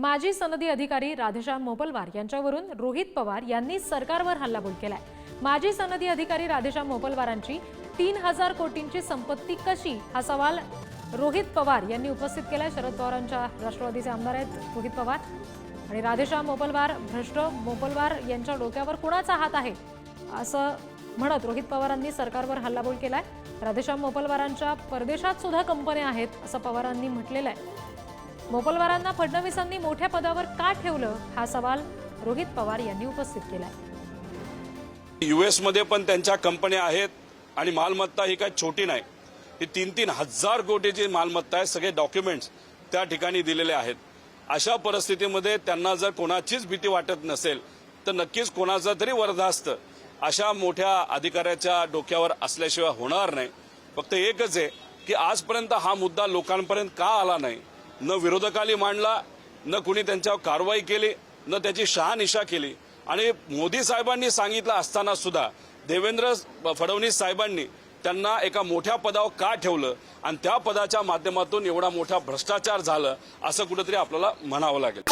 माजी सनदी अधिकारी राधेश्याम मोपलवार यांच्यावरून रोहित पवार यांनी सरकारवर हल्लाबोल केलाय. माजी सनदी अधिकारी राधेश्याम मोपलवारांची तीन हजार कोटींची संपत्ती कशी? हा सवाल रोहित पवार यांनी उपस्थित केलाय. शरद पवारांच्या राष्ट्रवादीचे आमदार आहेत रोहित पवार आणि राधेश्याम मोपलवार भ्रष्ट मोपलवार यांच्या डोक्यावर कुणाचा हात आहे? असं म्हणत रोहित पवारांनी सरकारवर हल्लाबोल केलाय. राधेश्याम मोपलवारांच्या परदेशात सुद्धा कंपन्या आहेत असं पवारांनी म्हटलेलं आहे. मोपलवारांना फडणवीसांनी मोठ्या पदावर का ठेवलं हा सवाल रोहित पवार यांनी उपस्थित केलाय. युएसमध्ये पण त्यांच्या कंपन्या आहेत आणि मालमत्ता ही काही छोटी नाही. ही तीन तीन हजार कोटीची मालमत्ता आहे सगळे डॉक्युमेंट्स त्या ठिकाणी दिलेले आहेत. अशा परिस्थितीमध्ये त्यांना जर कोणाचीच भीती वाटत नसेल तर नक्कीच कोणाचा तरी वरदास्त अशा मोठ्या अधिकाऱ्याच्या डोक्यावर असल्याशिवाय होणार नाही. फक्त एकच आहे की आजपर्यंत हा मुद्दा लोकांपर्यंत का आला नाही? न विरोधकाली मांडला न कुणी त्यांच्यावर कारवाई केली न त्याची शहानिशा केली. आणि मोदी साहेबांनी सांगितलं असताना सुद्धा देवेंद्र फडणवीस साहेबांनी त्यांना एका मोठ्या पदावर का ठेवलं? आणि त्या पदाच्या माध्यमातून एवढा मोठा भ्रष्टाचार झालं असं कुठेतरी आपल्याला म्हणावं लागेल.